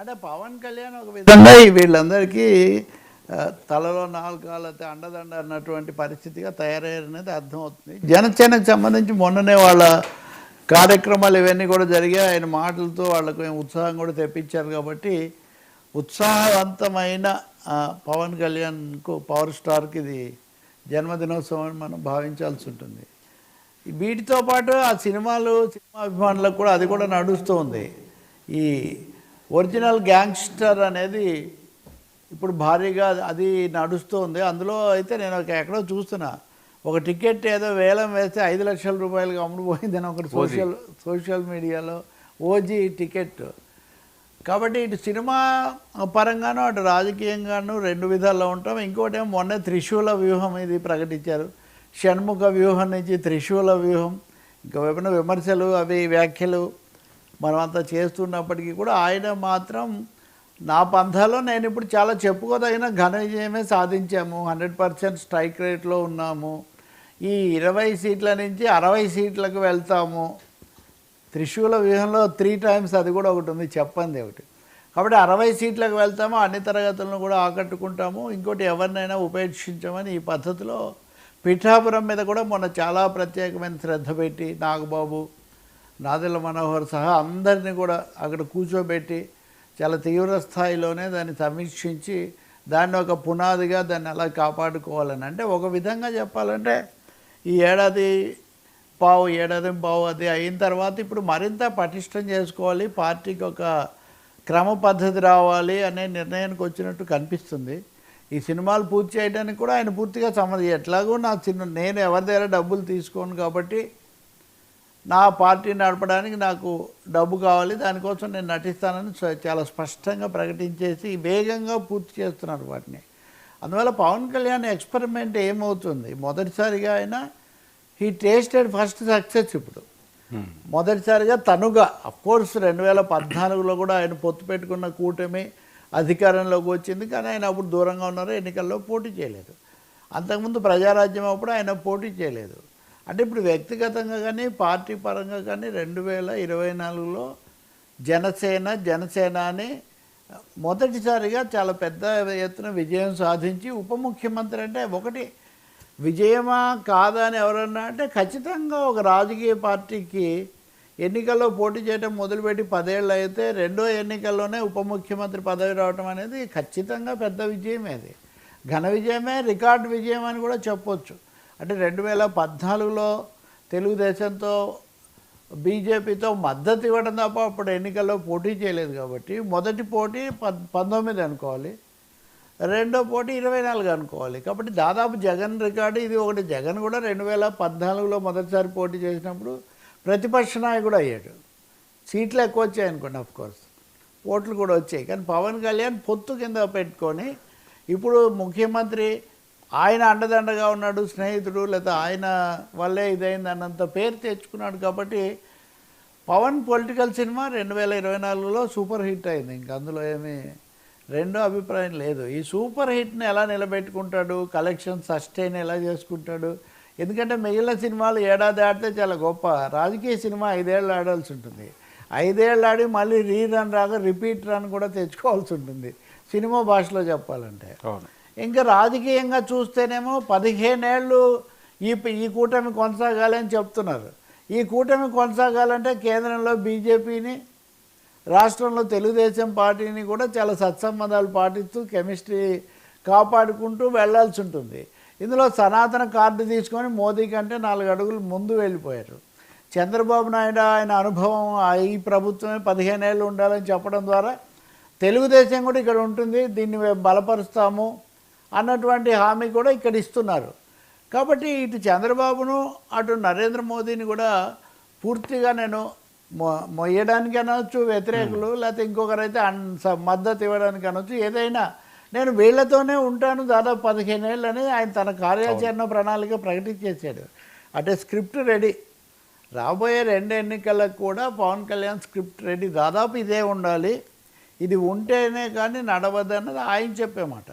అంటే పవన్ కళ్యాణ్ ఒక విధంగా వీళ్ళందరికీ తలలో నాలుగు కాళ్ళతో అండదండ అన్నటువంటి పరిస్థితిగా తయారయ్యారనేది అర్థమవుతుంది. జనసేనకు సంబంధించి మొన్ననే వాళ్ళ కార్యక్రమాలు ఇవన్నీ కూడా జరిగాయి. ఆయన మాటలతో వాళ్ళకు ఉత్సాహం కూడా తెప్పించారు కాబట్టి ఉత్సాహవంతమైన పవన్ కళ్యాణ్కు పవర్ స్టార్కి ఇది జన్మదినోత్సవం అని మనం భావించాల్సి ఉంటుంది. వీటితో పాటు ఆ సినిమాలు సినిమా అభిమానులకు కూడా అది కూడా నడుస్తూ ఉంది ఈ ఒరిజినల్ గ్యాంగ్స్టర్ అనేది ఇప్పుడు భారీగా అది నడుస్తూ ఉంది అందులో అయితే నేను ఒక ఎక్కడో చూస్తున్నా. ఒక టికెట్ ఏదో వేలం వేస్తే ఐదు లక్షల రూపాయలుగా అమ్ముడుపోయిందని ఒకటి సోషల్ సోషల్ మీడియాలో ఓజీ టికెట్. కాబట్టి ఇటు సినిమా పరంగాను అటు రాజకీయంగాను రెండు విధాల్లో ఉంటాం. ఇంకోటి ఏమో మొన్న త్రిశూల వ్యూహం ఇది ప్రకటించారు. షణ్ముఖ వ్యూహం నుంచి త్రిశూల వ్యూహం. ఇంకా విమర్శలు అవి వ్యాఖ్యలు మనం అంతా చేస్తున్నప్పటికీ కూడా ఆయన మాత్రం నా పంథాలో నేను ఇప్పుడు చాలా చెప్పుకోదగిన ఘన విజయమే సాధించాము. హండ్రెడ్ పర్సెంట్ స్ట్రైక్ రేట్లో ఉన్నాము. ఈ ఇరవై సీట్ల నుంచి అరవై సీట్లకు వెళ్తాము. త్రిశూల వ్యూహంలో త్రీ టైమ్స్ అది కూడా ఒకటి ఉంది. చెప్పండి ఒకటి. కాబట్టి అరవై సీట్లకు వెళ్తాము. అన్ని తరగతులను కూడా ఆకట్టుకుంటాము. ఇంకోటి ఎవరినైనా ఉపేక్షించమని ఈ పద్ధతిలో పిఠాపురం మీద కూడా మొన్న చాలా ప్రత్యేకమైన శ్రద్ధ పెట్టి నాగబాబు నాదెల్ల మనోహర్ సహా అందరినీ కూడా అక్కడ కూర్చోబెట్టి చాలా తీవ్ర స్థాయిలోనే దాన్ని సమీక్షించి దాన్ని ఒక పునాదిగా దాన్ని ఎలా కాపాడుకోవాలని. అంటే ఒక విధంగా చెప్పాలంటే ఈ ఏడాది పావు ఏడాది పావు అది అయిన తర్వాత ఇప్పుడు మరింత పటిష్టం చేసుకోవాలి పార్టీకి ఒక క్రమ పద్ధతి రావాలి అనే నిర్ణయానికి వచ్చినట్టు కనిపిస్తుంది. ఈ సినిమాలు పూర్తి చేయడానికి కూడా ఆయన పూర్తిగా సమ్మతి. ఎట్లాగో నా చిన్న నేను ఎవరి దగ్గర డబ్బులు తీసుకోను కాబట్టి నా పార్టీ నడపడానికి నాకు డబ్బు కావాలి దానికోసం నేను నటిస్తానని చాలా స్పష్టంగా ప్రకటించేసి వేగంగా పూర్తి చేస్తున్నారు వాటిని. అందువల్ల పవన్ కళ్యాణ్ ఎక్స్పెరిమెంట్ ఏమవుతుంది? మొదటిసారిగా ఆయన హీ టేస్టెడ్ ఫస్ట్ సక్సెస్ ఇప్పుడు. మొదటిసారిగా తనుగా కోర్స్ రెండు వేల పద్నాలుగులో కూడా ఆయన పొత్తు పెట్టుకున్న కూటమి అధికారంలోకి వచ్చింది కానీ ఆయన అప్పుడు దూరంగా ఉన్నారు ఎన్నికల్లో పోటీ చేయలేదు. అంతకుముందు ప్రజారాజ్యం అప్పుడు ఆయన పోటీ చేయలేదు. అంటే ఇప్పుడు వ్యక్తిగతంగా కానీ పార్టీ పరంగా కానీ రెండు వేల ఇరవై నాలుగులో జనసేన జనసేన అని మొదటిసారిగా చాలా పెద్ద ఎత్తున విజయం సాధించి ఉప ముఖ్యమంత్రి అంటే ఒకటి విజయమా కాదా అని ఎవరన్నా అంటే ఖచ్చితంగా ఒక రాజకీయ పార్టీకి ఎన్నికల్లో పోటీ చేయడం మొదలుపెట్టి పదేళ్ళు అయితే రెండో ఎన్నికల్లోనే ఉప ముఖ్యమంత్రి పదవి రావడం అనేది ఖచ్చితంగా పెద్ద విజయమే అది. ఘన విజయమే రికార్డ్ విజయం అని కూడా చెప్పొచ్చు. అంటే రెండు వేల పద్నాలుగులో తెలుగుదేశంతో బీజేపీతో మద్దతు ఇవ్వడం తప్ప అప్పుడు ఎన్నికల్లో పోటీ చేయలేదు కాబట్టి మొదటి పోటీ పద్ పంతొమ్మిది అనుకోవాలి. రెండో పోటీ ఇరవై నాలుగు అనుకోవాలి. కాబట్టి దాదాపు జగన్ రికార్డు ఇది ఒకటి. జగన్ కూడా రెండు వేల పద్నాలుగులో మొదటిసారి పోటీ చేసినప్పుడు ప్రతిపక్ష నాయకుడు అయ్యాడు. సీట్లు ఎక్కువ వచ్చాయి అనుకోండి ఆఫ్ కోర్స్ ఓట్లు కూడా వచ్చాయి. కానీ పవన్ కళ్యాణ్ పొత్తు కింద పెట్టుకొని ఇప్పుడు ముఖ్యమంత్రి ఆయన అండదండగా ఉన్నాడు స్నేహితుడు లేదా ఆయన వల్లే ఇదైంది అన్నంత పేరు తెచ్చుకున్నాడు కాబట్టి పవన్ పొలిటికల్ సినిమా రెండు వేల ఇరవై నాలుగులో సూపర్ హిట్ అయింది. ఇంక అందులో ఏమీ రెండో అభిప్రాయం లేదు. ఈ సూపర్ హిట్ని ఎలా నిలబెట్టుకుంటాడు కలెక్షన్ సస్టైన్ ఎలా చేసుకుంటాడు? ఎందుకంటే మిగిలిన సినిమాలు ఏడాది ఆడితే చాలా గొప్ప రాజకీయ సినిమా ఐదేళ్ళు ఆడాల్సి ఉంటుంది. ఐదేళ్ళు ఆడి మళ్ళీ రీ రన్ రాగా రిపీట్ రన్ కూడా తెచ్చుకోవాల్సి ఉంటుంది. సినిమా భాషలో చెప్పాలంటే. అవును. ఇంకా రాజకీయంగా చూస్తేనేమో పదిహేనేళ్ళు ఈ ఈ కూటమి కొనసాగాలని చెప్తున్నారు. ఈ కూటమి కొనసాగాలంటే కేంద్రంలో బీజేపీని రాష్ట్రంలో తెలుగుదేశం పార్టీని కూడా చాలా సత్సంబంధాలు పాటిస్తూ కెమిస్ట్రీ కాపాడుకుంటూ వెళ్ళాల్సి ఉంటుంది. ఇందులో సనాతన కార్డు తీసుకొని మోదీ కంటే నాలుగు అడుగులు ముందు వెళ్ళిపోయారు. చంద్రబాబు నాయుడు ఆయన అనుభవం ఈ ప్రభుత్వమే పదిహేనేళ్ళు ఉండాలని చెప్పడం ద్వారా తెలుగుదేశం కూడా ఇక్కడ ఉంటుంది. దీన్ని బలపరుస్తాము. అన్నటువంటి హామీ కూడా ఇక్కడ ఇస్తున్నారు. కాబట్టి ఇటు చంద్రబాబును అటు నరేంద్ర మోదీని కూడా పూర్తిగా నేను మొ మొయ్యడానికి అనవచ్చు వ్యతిరేకులు లేకపోతే ఇంకొకరైతే అన్ స- మద్దతు ఇవ్వడానికి అనవచ్చు ఏదైనా. నేను వీళ్ళతోనే ఉంటాను దాదాపు పదిహేను ఏళ్ళు అని ఆయన తన కార్యాచరణ ప్రణాళిక ప్రకటించేశాడు అంటే స్క్రిప్ట్ రెడీ. రాబోయే రెండు ఎన్నికలకు కూడా పవన్ కళ్యాణ్ స్క్రిప్ట్ రెడీ. దాదాపు ఇదే ఉండాలి. ఇది ఉంటేనే కానీ నడవదన్నది ఆయన చెప్పే మాట.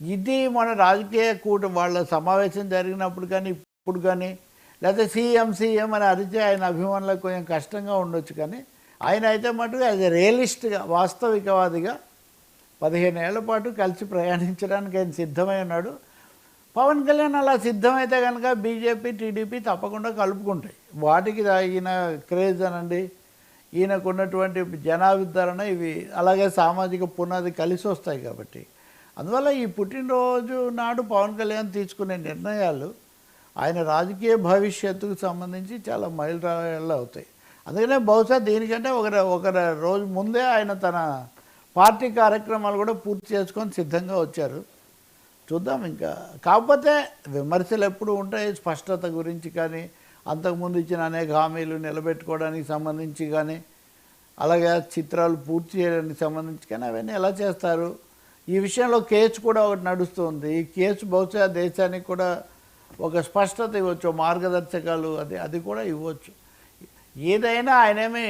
ఇది మన రాజకీయ కూట వాళ్ళ సమావేశం జరిగినప్పుడు కానీ ఇప్పుడు కానీ లేకపోతే సీఎం సీఎం అని అరిచే ఆయన అభిమానులకు కొంచెం కష్టంగా ఉండొచ్చు కానీ ఆయన అయితే మటుకు అది రియలిస్ట్గా వాస్తవికవాదిగా పదిహేను ఏళ్ళ పాటు కలిసి ప్రయాణించడానికి ఆయన సిద్ధమై ఉన్నాడు. పవన్ కళ్యాణ్ అలా సిద్ధమైతే కనుక బీజేపీ టీడీపీ తప్పకుండా కలుపుకుంటాయి. వాటికి ఈయన క్రేజ్ అనండి. ఈయనకు ఉన్నటువంటి ఇవి అలాగే సామాజిక పునాది కలిసి వస్తాయి కాబట్టి. అందువల్ల ఈ పుట్టినరోజు నాడు పవన్ కళ్యాణ్ తీసుకునే నిర్ణయాలు ఆయన రాజకీయ భవిష్యత్తుకు సంబంధించి చాలా మైలురాళ్ళు అవుతాయి. అందుకనే బహుశా దీనికంటే ఒక ఒక రోజు ముందే ఆయన తన పార్టీ కార్యక్రమాలు కూడా పూర్తి చేసుకొని సిద్ధంగా వచ్చారు. చూద్దాం ఇంకా. కాకపోతే విమర్శలు ఎప్పుడు ఉంటాయి? స్పష్టత గురించి కానీ అంతకుముందు ఇచ్చిన అనేక హామీలు నిలబెట్టుకోవడానికి సంబంధించి కానీ అలాగే చిత్రాలు పూర్తి చేయడానికి సంబంధించి కానీ అవన్నీ ఎలా చేస్తారు? ఈ విషయంలో కేసు కూడా ఒకటి నడుస్తుంది. ఈ కేసు బహుశా దేశానికి కూడా ఒక స్పష్టత ఇవ్వచ్చు మార్గదర్శకాలు అది అది కూడా ఇవ్వచ్చు. ఏదైనా ఆయనేమి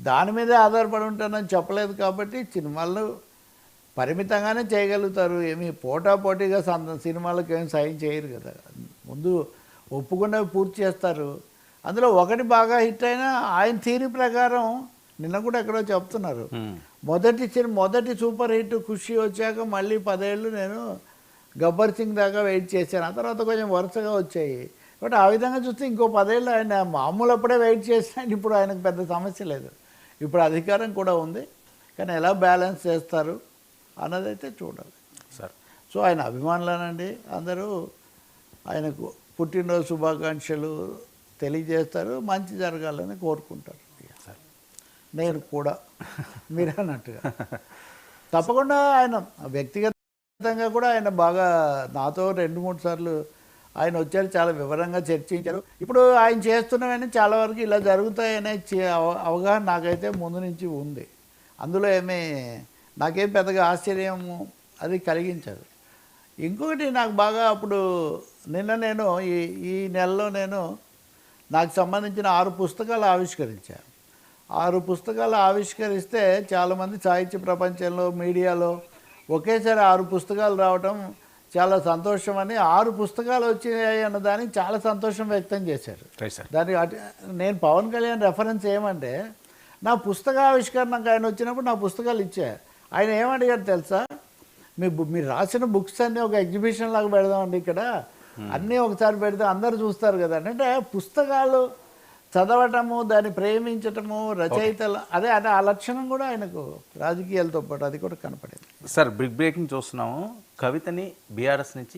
దాని మీదే ఆధారపడి ఉంటానని చెప్పలేదు కాబట్టి సినిమాలు పరిమితంగానే చేయగలుగుతారు. ఏమి పోటాపోటీగా సంద సినిమాలకు ఏమి సాయం చేయరు కదా. ముందు ఒప్పుకున్నవి పూర్తి చేస్తారు. అందులో ఒకటి బాగా హిట్ అయినా ఆయన థీరీ ప్రకారం నిన్న కూడా ఎక్కడో చెప్తున్నారు. మొదటి సినిమా మొదటి సూపర్ హిట్ ఖుషి వచ్చాక మళ్ళీ పదేళ్ళు నేను గబ్బర్ సింగ్ దాకా వెయిట్ చేశాను. ఆ తర్వాత కొంచెం వరుసగా వచ్చాయి. బట్ ఆ విధంగా చూస్తే ఇంకో పదేళ్ళు ఆయన మామూలు అప్పుడే వెయిట్ చేసినా ఇప్పుడు ఆయనకు పెద్ద సమస్య లేదు. ఇప్పుడు అధికారం కూడా ఉంది. కానీ ఎలా బ్యాలెన్స్ చేస్తారు అన్నదైతే చూడాలి. సార్. సో ఆయన అభిమానులనండి. అందరూ ఆయనకు పుట్టినరోజు శుభాకాంక్షలు తెలియజేస్తారు. మంచి జరగాలని కోరుకుంటారు. నేను కూడా. మీరు అన్నట్టుగా తప్పకుండా ఆయన వ్యక్తిగతంగా కూడా ఆయన బాగా నాతో రెండు మూడు సార్లు ఆయన వచ్చారు చాలా వివరంగా చర్చించారు. ఇప్పుడు ఆయన చేస్తున్నవన్నీ చాలా వరకు ఇలా జరుగుతాయనే అవగాహన నాకైతే ముందు నుంచి ఉంది. అందులో ఏమీ నాకేం పెద్దగా ఆశ్చర్యం అది కలిగించదు. ఇంకొకటి నాకు బాగా అప్పుడు నిన్న నేను ఈ ఈ నెలలో నేను నాకు సంబంధించిన ఆరు పుస్తకాలు ఆవిష్కరించాను. ఆరు పుస్తకాలు ఆవిష్కరిస్తే చాలామంది సాహిత్య ప్రపంచంలో మీడియాలో ఒకేసారి ఆరు పుస్తకాలు రావటం చాలా సంతోషం అని ఆరు పుస్తకాలు వచ్చాయి అన్న దానికి చాలా సంతోషం వ్యక్తం చేశారు. దానికి అటు- నేను పవన్ కళ్యాణ్ రెఫరెన్స్ ఏమంటే నా పుస్తకావిష్కరణకు ఆయన వచ్చినప్పుడు నా పుస్తకాలు ఇచ్చా. ఆయన ఏమడిగారు తెలుసా? మీ మీరు రాసిన బుక్స్ అన్నీ ఒక ఎగ్జిబిషన్ లాగా పెడదామండి ఇక్కడ. అన్నీ ఒకసారి పెడితే అందరు చూస్తారు కదా అంటే పుస్తకాలు చదవటము దాన్ని ప్రేమించటము రచయితలు అదే అదే ఆ లక్షణం కూడా ఆయనకు రాజకీయాలతో పాటు అది కూడా కనపడేది. సార్ బిగ్ బ్రేకింగ్ చూస్తున్నాము. కవితని బీఆర్ఎస్ నుంచి